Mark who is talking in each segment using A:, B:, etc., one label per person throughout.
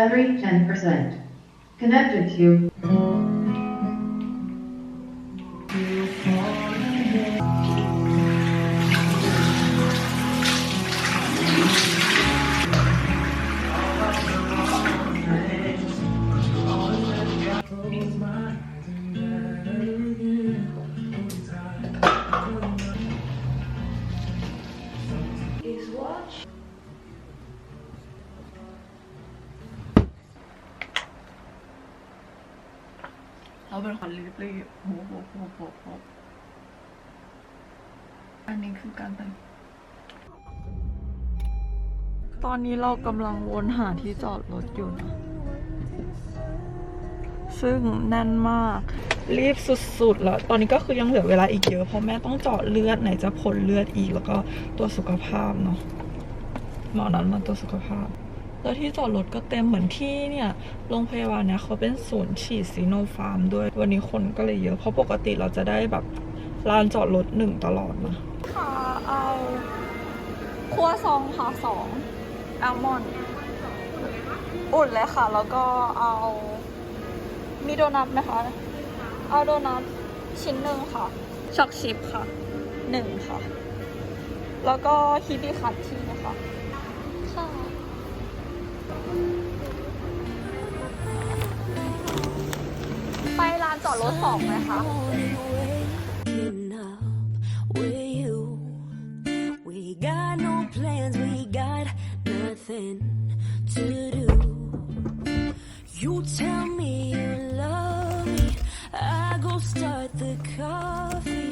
A: Battery 10%. Connected to.
B: เราเป็นคนรีบรีบโหโหโหโหโหอันนี้คือการแต่งตอนนี้เรากำลังวนหาที่จอดรถอยู่นะ ซึ่งแน่นมาก รีบสุดๆ แล้ว ตอนนี้ก็คือยังเหลือเวลาอีกเยอะ เพราะแม่ต้องเจาะเลือดไหนจะผลเลือดอีก แล้วก็ตัวสุขภาพเนาะหมอนั้นมาตัวสุขภาพ แล้วที่จอดรถก็เต็มเหมือนที่เนี่ยโรงพยาบาลเนี่ยเขาเป็นศูนย์ฉีดซีโนฟาร์มด้วยวันนี้คนก็เลยเยอะ เพราะปกติเราจะได้แบบลานจอดรถหนึ่งตลอดนะค่ะเอาครัวซองค่ะสองแอลมอนด์อุ่นเลยค่ะ แล้วก็เอามีโดนัทไหมคะ เอาโดนัทชิ้นหนึ่งค่ะช็อกชิพค่ะหนึ่งค่ะ แล้วก็ฮิบิคัตที รถสองไหมคะ
C: Waking up with you. We got no plans, we got nothing to do. You tell me you love me, I go start the coffee.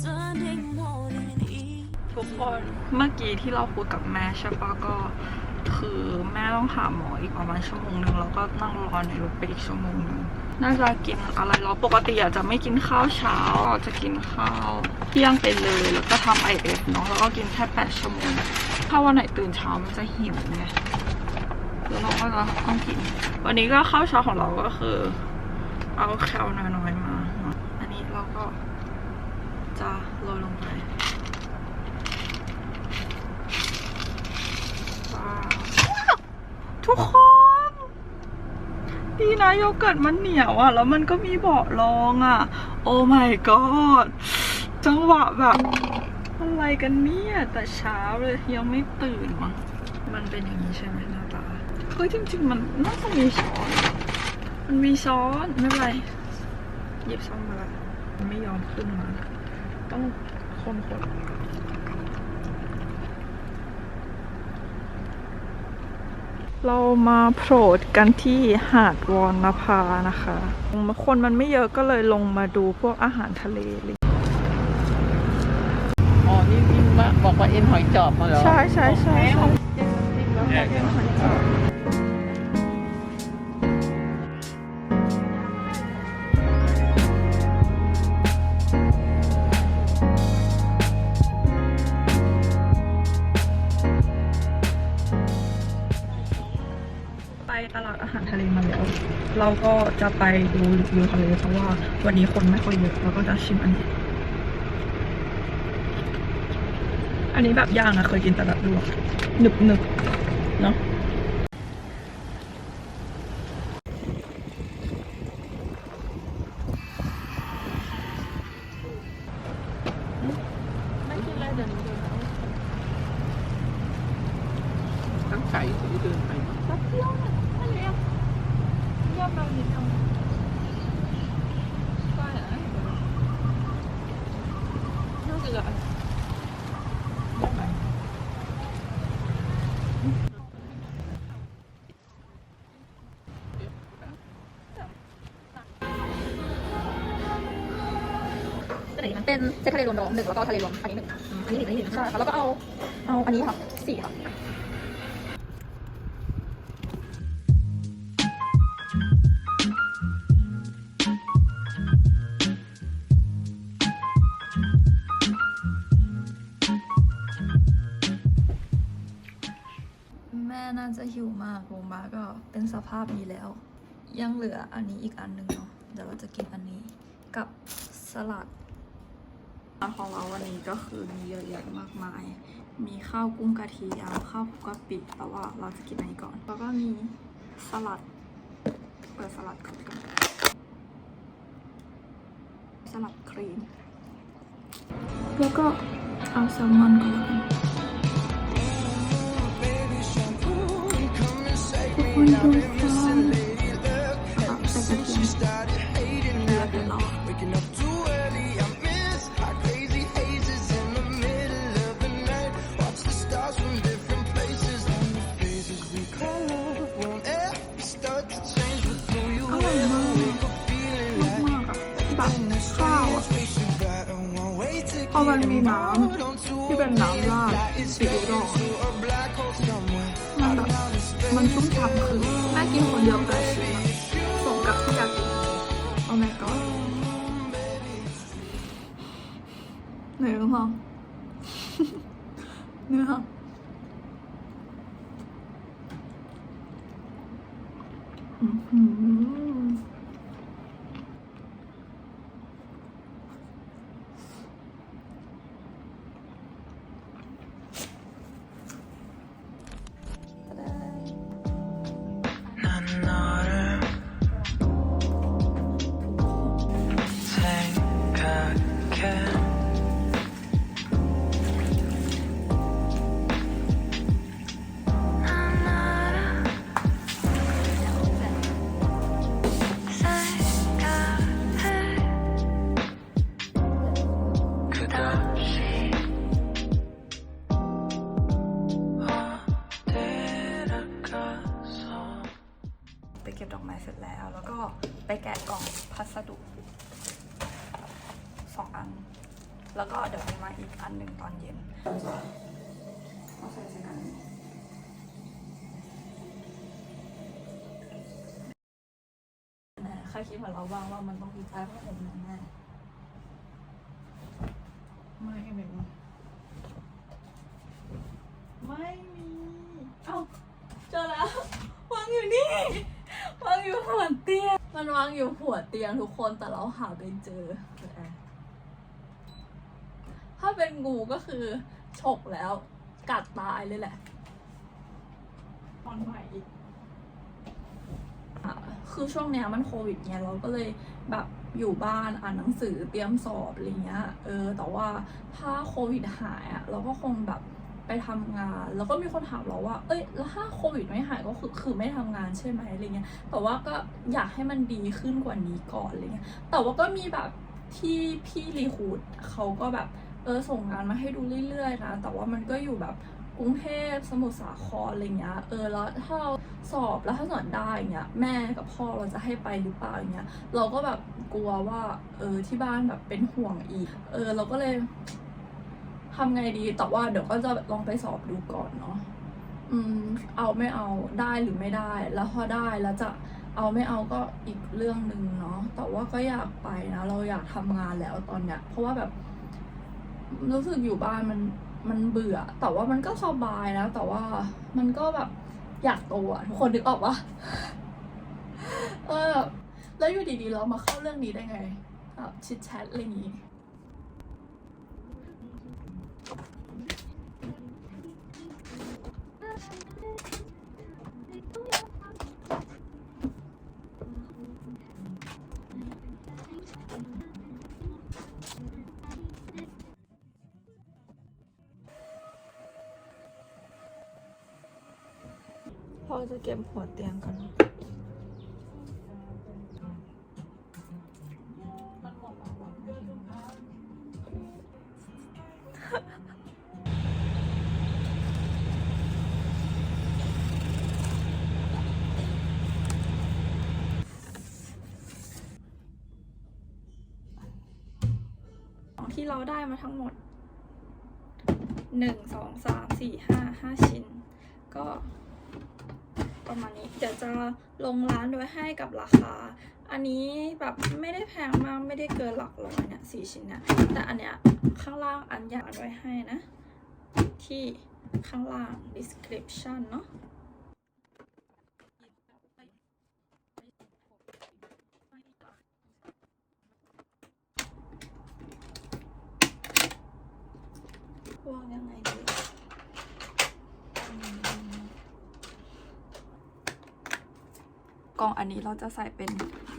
C: Sunday morning, Eve.
B: ทุกคนเมื่อกี้ที่เราคุยกับแม่ใช่ปะก็ คือแม่ต้องหาหมออีกประมาณชั่วโมงหนึ่งแล้วก็นั่งรอในรถไปอีกชั่วโมงหนึ่งน่าจะกินอะไรเราปกติอาจจะไม่กินข้าวเช้าก็จะกินข้าวเที่ยงไปเลยแล้วก็ทำไอเอฟเนาะแล้วก็กินแค่แปดชั่วโมงถ้าวันไหนตื่นเช้ามันจะหิวไงแล้วเราก็จะต้องกิน วันนี้ก็ข้าวเช้าของเราก็คือ เอาแคลน้อยๆมาเนาะอันนี้เราก็จะโรยลงไป ว้าวทุกคน ดีนะโยเกิร์ตมันเหนียวอะ แล้วมันก็มีเบาะรองอะ โอ้ my god จังหวะแบบ อะไรกันเนี่ยแต่เช้าเลยยังไม่ตื่นมั้งมันเป็นอย่างนี้ใช่ไหมหน้าตาเฮ้ยจริง ๆ มันน่าจะมีช้อน มันมีช้อนไม่เป็นไรหยิบช้อนมาละไม่ยอมขึ้นมาต้องคนค เรามาโผล่กันที่หาดวอนนภานะคะคนมันไม่เยอะก็เลยลงมาดูพวกอาหารทะเลเลย
D: อ๋อ นี่นี่มาบอกว่าเอ็นหอยจอบมาเหรอ
B: ใช่ใช่ใช่ใช่
D: แยกกัน
B: ไป เราก็จะไปดูรีวิวทะเลเพราะว่าวันนี้คนไม่ค่อยเยอะเราก็จะชิมอันนี้ อันนี้แบบย่างอะเคยกินแต่แบบลวกหนึบหนึบๆเนาะ เป็นเซ
E: ตทะเลรวมหนึ่งแล้วก็ทะเลรวมอันนี้หนึ่งอันนี้หนึ่งอันนี้หนึ่งใช่ค่ะแล้วก็เอาเอาอันนี้ค่ะสี่ค่ะ
B: แม่น่าจะหิวมากลงมาก็เป็นสภาพนี้แล้ว ยังเหลืออันนี้อีกอันหนึ่งเนาะเดี๋ยวเราจะกินอันนี้กับสลัด อาหารของเราวันนี้ก็คือมีเยอะแยะมากมาย มีข้าวกุ้งกะทิเอาข้าวพุกกะปิแต่ว่าเราจะกินอันนี้ก่อน แล้วก็มีสลัด เปิดสลัดก่อนสลัดครีม แล้วก็เอาแซลมอนก่อนกันทุกคนดูความแบบใส่กระ นมีน้ำที่เป็นน้ำราดซีอิ๊วดองมันแบบมันชุ่มฉ่ำคือแม่กินคนเดียวแต่ชิมอะสมกับที่อยากกินโอ้ my god เหนื่อยมากเหนื่อย รคิดเหมือนเราบ้างว่ามันต้องมีใต้ผ้าห่มแน่ๆไม่ไม่ไม่มี เอ้าเจอแล้ว วางอยู่นี่ วางอยู่หัวเตียง มันวางอยู่หัวเตียงทุกคนแต่เราหาไม่เจอ ถ้าเป็นงูก็คือ ฉกแล้ว กัดตายเลยแหละตอนใหม่อีกอะ คือช่วงเนี้ยมันโควิดเนี่ยเราก็เลยแบบอยู่บ้านอ่านหนังสือเตรียมสอบอะไรเงี้ยเออแต่ว่าถ้าโควิดหายอะเราก็คงแบบไปทำงาน แล้วก็มีคนถามเราว่า เอ้ย แล้วถ้าโควิดไม่หายก็คือคือไม่ทำงานใช่ไหมอะไรเงี้ย แต่ว่าก็อยากให้มันดีขึ้นกว่านี้ก่อนอะไรเงี้ย แต่ว่าก็มีแบบที่พี่รีคูดเขาก็แบบเออส่งงานมาให้ดูเรื่อยๆนะ แต่ว่ามันก็อยู่แบบกรุงเทพสมุทรสาครอะไรเงี้ย เออแล้วถ้าเรา สอบแล้วถ้าสอบได้เงี้ยแม่กับพ่อเราจะให้ไปหรือเปล่าอย่างเงี้ยเราก็แบบกลัวว่าเออที่บ้านแบบเป็นห่วงอีก เออเราก็เลยทำไงดีแต่ว่าเดี๋ยวก็จะลองไปสอบดูก่อนเนาะอืม เอาไม่เอาได้หรือไม่ได้ แล้วพอได้แล้วจะเอาไม่เอาก็อีกเรื่องหนึ่งเนาะแต่ว่าก็อยากไปนะเราอยากทำงานแล้วตอนเนี้ยเพราะว่าแบบรู้สึกอยู่บ้านมันมันเบื่อ แต่ว่ามันก็สบายนะแต่ว่ามันก็แบบ อยากโตอะทุกคนนึกออกปะเออ แล้วอยู่ดีๆเรามาเข้าเรื่องนี้ได้ไงแบบชิดแชทอะไรอย่างงี้ บหัวเตียงกันของที่เราได้มาทั้งหมดหนึ่งสองสามสี่ห้าห้าชิ้น ก็ ประมาณนี้ เดี๋ยวจะลงร้านโดยให้กับราคา อันนี้แบบไม่ได้แพงมากไม่ได้เกินหลักร้อยเนี่ยสี่ชิ้นเนี่ยแต่อันเนี้ยข้างล่างอันอยากไว้ให้นะ ที่ข้างล่าง description เนาะวางยังไงดีอืม กล่องอันนี้เราจะใส่เป็น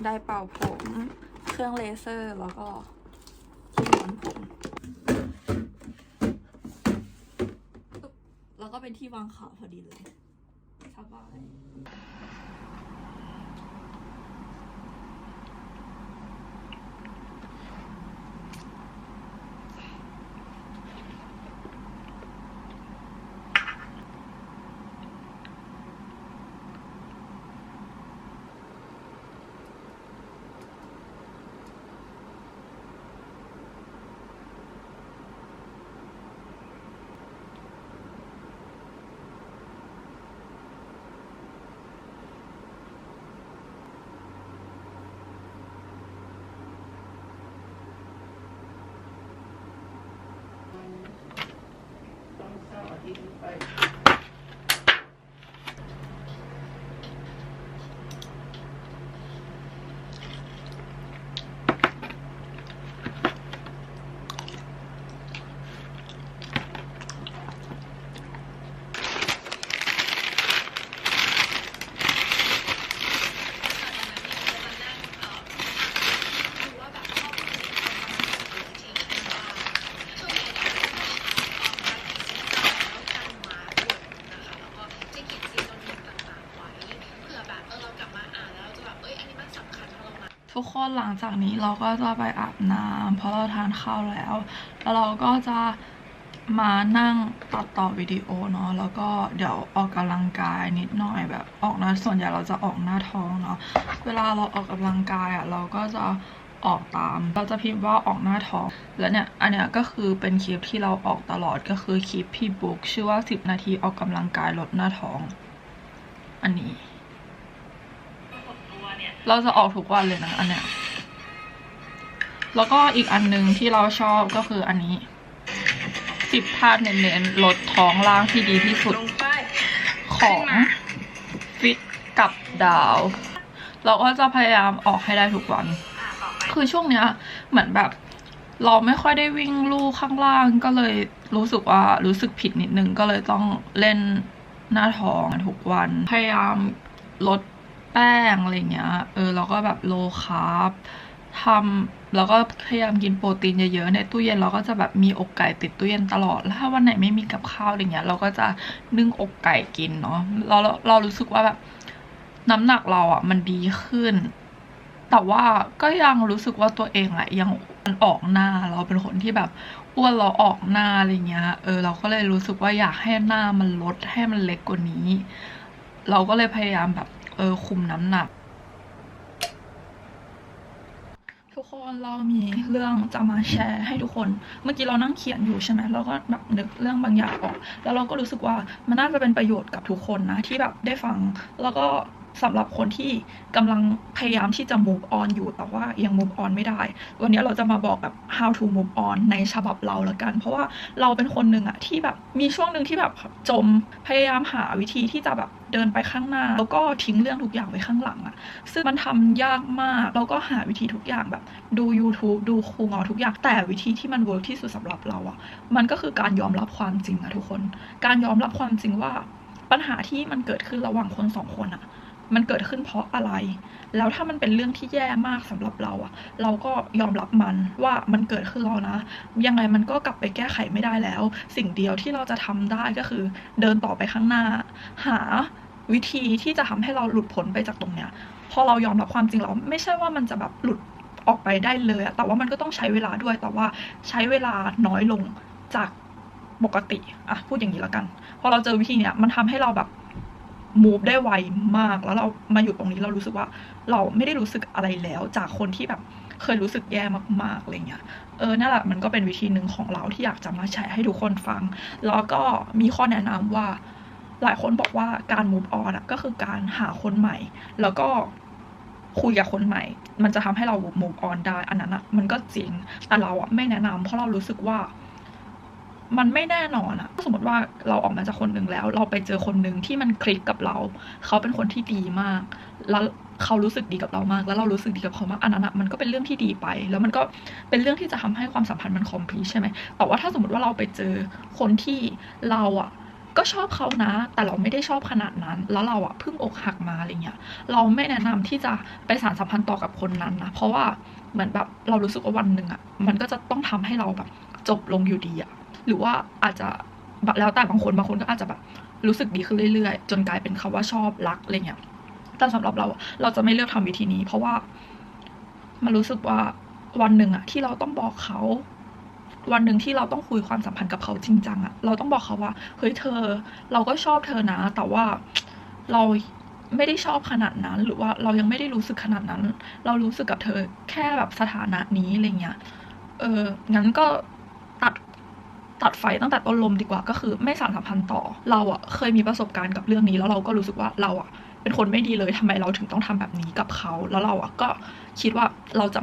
B: ไดเป่าผม เครื่องเลเซอร์แล้วก็ที่ม้วนผม แล้วก็เป็นที่วางขาพอดีเลยสบาย ทุกคนหลังจากนี้เราก็จะไปอาบน้ำเพราะเราทานข้าวแล้ว แล้วเราก็จะมานั่งตัดต่อวิดีโอเนาะแล้วก็เดี๋ยวออกกำลังกายนิดหน่อยแบบออกนะส่วนใหญ่เราจะออกหน้าท้องเนาะเวลาเราออกกำลังกายอะเราก็จะออกตาม เราจะพิมพ์ว่าออกหน้าท้อง แล้วเนี่ย อันเนี้ยก็คือเป็นคลิปที่เราออกตลอดก็คือคลิปพี่บุ๊กชื่อว่า 10 นาทีออกกำลังกายลดหน้าท้อง อันนี้ เราจะออกทุกวันเลยนะอันเนี้ย แล้วก็อีกอันหนึ่งที่เราชอบก็คืออันนี้สิบท่าเน้นๆลดท้องล่างที่ดีที่สุด ของฟิตกับดาว เราก็จะพยายามออกให้ได้ทุกวัน คือช่วงเนี้ยเหมือนแบบ เราไม่ค่อยได้วิ่งลู่ข้างล่างก็เลยรู้สึกว่ารู้สึกผิดนิดนึงก็เลยต้องเล่นหน้าท้องทุกวัน พยายามลด แป้งอะไรเงี้ย เออแล้วก็แบบโลคาร์บทำแล้วก็พยายามกินโปรตีนเยอะๆ ในตู้เย็นเราก็จะแบบมีอกไก่ติดตู้เย็นตลอด แล้วถ้าวันไหนไม่มีกับข้าวอะไรเงี้ย เราก็จะนึ่งอกไก่กินเนาะ เราเราเรารู้สึกว่าแบบน้ำหนักเราอะมันดีขึ้น แต่ว่าก็ยังรู้สึกว่าตัวเองอะยังมันออกหน้า เราเป็นคนที่แบบอ้วนเราออกหน้าอะไรเงี้ย เออ เราก็เลยรู้สึกว่าอยากให้หน้ามันลดให้มันเล็กกว่านี้ เราก็เลยพยายามแบบ เออคุมน้ำหนัก ทุกคนเรามีเรื่องจะมาแชร์ให้ทุกคน เมื่อกี้เรานั่งเขียนอยู่ใช่ไหมเราก็แบบนึกเรื่องบางอย่างออก แล้วเราก็รู้สึกว่ามันน่าจะเป็นประโยชน์กับทุกคนนะที่แบบได้ฟัง แล้วก็ สำหรับคนที่กำลังพยายามที่จะ move on อยู่แต่ว่ายัง move on ไม่ได้ วันนี้เราจะมาบอกแบบ how to move on ในฉบับเราละกัน เพราะว่าเราเป็นคนหนึ่งอะที่แบบมีช่วงหนึ่งที่แบบจมพยายามหาวิธีที่จะแบบเดินไปข้างหน้า แล้วก็ทิ้งเรื่องทุกอย่างไว้ข้างหลังอะซึ่งมันทำยากมากแล้วก็หาวิธีทุกอย่างแบบดู YouTube ดูครูงอทุกอย่างแต่วิธีที่มันเวิร์กที่สุดสำหรับเราอะมันก็คือการยอมรับความจริงอะทุกคน การยอมรับความจริงว่าปัญหาที่มันเกิดขึ้นระหว่างคนสองคนอะ มันเกิดขึ้นเพราะอะไร แล้วถ้ามันเป็นเรื่องที่แย่มากสำหรับเราอะเราก็ยอมรับมันว่ามันเกิดขึ้นแล้วนะ ยังไงมันก็กลับไปแก้ไขไม่ได้แล้ว สิ่งเดียวที่เราจะทำได้ก็คือ เดินต่อไปข้างหน้า หาวิธีที่จะทำให้เราหลุดพ้นไปจากตรงเนี้ย พอเรายอมรับความจริงแล้วไม่ใช่ว่ามันจะแบบหลุดออกไปได้เลยอะแต่ว่ามันก็ต้องใช้เวลาด้วย แต่ว่าใช้เวลาน้อยลงจากปกติ อะ พูดอย่างนี้แล้วกัน พอเราเจอวิธีเนี้ย มันทำให้เราแบบ move ได้ไวมาก แล้วเรามาอยู่ตรงนี้เรารู้สึกว่า เราไม่ได้รู้สึกอะไรแล้วจากคนที่แบบเคยรู้สึกแย่มากๆอะไรเงี้ย เออ นั่นแหละมันก็เป็นวิธีหนึ่งของเราที่อยากจะมาแชร์ให้ทุกคนฟัง แล้วก็มีข้อแนะนำว่า หลายคนบอกว่าการ move on อะก็คือการหาคนใหม่ แล้วก็คุยกับคนใหม่ มันจะทำให้เรา move on ได้ อันนั้นอะมันก็จริง แต่เราอะไม่แนะนำเพราะเรารู้สึกว่า มันไม่แน่นอนอะสมมติว่าเราออกมาจากคนหนึ่งแล้ว เราไปเจอคนหนึ่งที่มันคลิกกับเรา เขาเป็นคนที่ดีมาก แล้วเขารู้สึกดีกับเรามาก แล้วเรารู้สึกดีกับเขามากอันนั้นอะมันก็เป็นเรื่องที่ดีไป แล้วมันก็เป็นเรื่องที่จะทำให้ความสัมพันธ์มันคอมพลีใช่ไหมแต่ว่าถ้าสมมติว่าเราไปเจอคนที่เราอะก็ชอบเขานะ แต่เราไม่ได้ชอบขนาดนั้น แล้วเราอะเพิ่งอกหักมาอะไรเงี้ย เราไม่แนะนำที่จะไปสานสัมพันธ์ต่อกับคนนั้นนะ เพราะว่าเหมือนแบบเรารู้สึกว่าวันหนึ่งอะมันก็จะต้องทำให้เราแบบจบลงอยู่ดีอะ หรือว่าอาจจะแบบแล้วแต่บางคนบางคนก็อาจจะแบบรู้สึกดีขึ้นเรื่อยๆ จนกลายเป็นคำว่าชอบรักอะไรเงี้ยแต่สำหรับเราเราจะไม่เลือกทำวิธีนี้ เพราะว่ามันรู้สึกว่าวันหนึ่งอะที่เราต้องบอกเขาวันหนึ่งที่เราต้องคุยความสัมพันธ์กับเขาจริงจังอะเราต้องบอกเขาว่า เฮ้ยเธอ เราก็ชอบเธอนะ แต่ว่าเราไม่ได้ชอบขนาดนั้น หรือว่าเรายังไม่ได้รู้สึกขนาดนั้น เรารู้สึกกับเธอแค่แบบสถานะนี้อะไรเงี้ย เอองั้นก็ ตัดไฟตั้งแต่ต้นลมดีกว่าก็คือไม่สานสัมพันธ์ต่อ เราอะเคยมีประสบการณ์กับเรื่องนี้ แล้วเราก็รู้สึกว่าเราอะเป็นคนไม่ดีเลยทำไมเราถึงต้องทำแบบนี้กับเขา แล้วเราอะก็คิดว่าเราจะ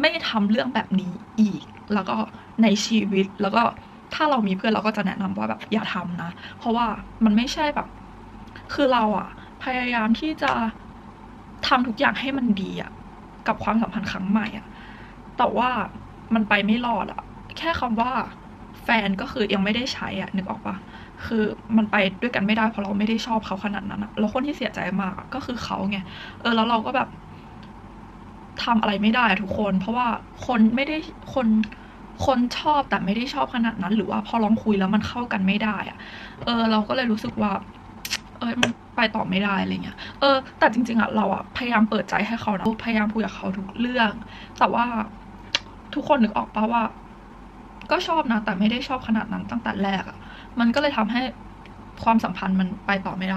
B: ไม่ทำเรื่องแบบนี้อีก แล้วก็ในชีวิตแล้วก็ถ้าเรามีเพื่อนเราก็จะแนะนำว่าแบบอย่าทำนะ เพราะว่ามันไม่ใช่แบบ คือเราอะพยายามที่จะทำทุกอย่างให้มันดีอะกับความสัมพันธ์ครั้งใหม่อะแต่ว่ามันไปไม่รอดอะแค่คำว่า แฟนก็คือยังไม่ได้ใช้อะนึกออกปะคือมันไปด้วยกันไม่ได้เพราะเราไม่ได้ชอบเขาขนาดนั้นอะแล้วคนที่เสียใจมากก็คือเขาไงเออแล้วเราก็แบบทำอะไรไม่ได้ทุกคน เพราะว่าคนไม่ได้คนคนชอบแต่ไม่ได้ชอบขนาดนั้น หรือว่าพอลองคุยแล้วมันเข้ากันไม่ได้อะเออ เราก็เลยรู้สึกว่า เออมันไปต่อไม่ได้อะไรเงี้ย เออ แต่จริง ๆอะเราอะพยายามเปิดใจให้เขานะพยายามคุยกับเขาทุกเรื่อง แต่ว่าทุกคนนึกออกปะว่า ก็ชอบนะ แต่ไม่ได้ชอบขนาดนั้นตั้งแต่แรกอะมันก็เลยทำให้ความสัมพันธ์มันไปต่อไม่ได้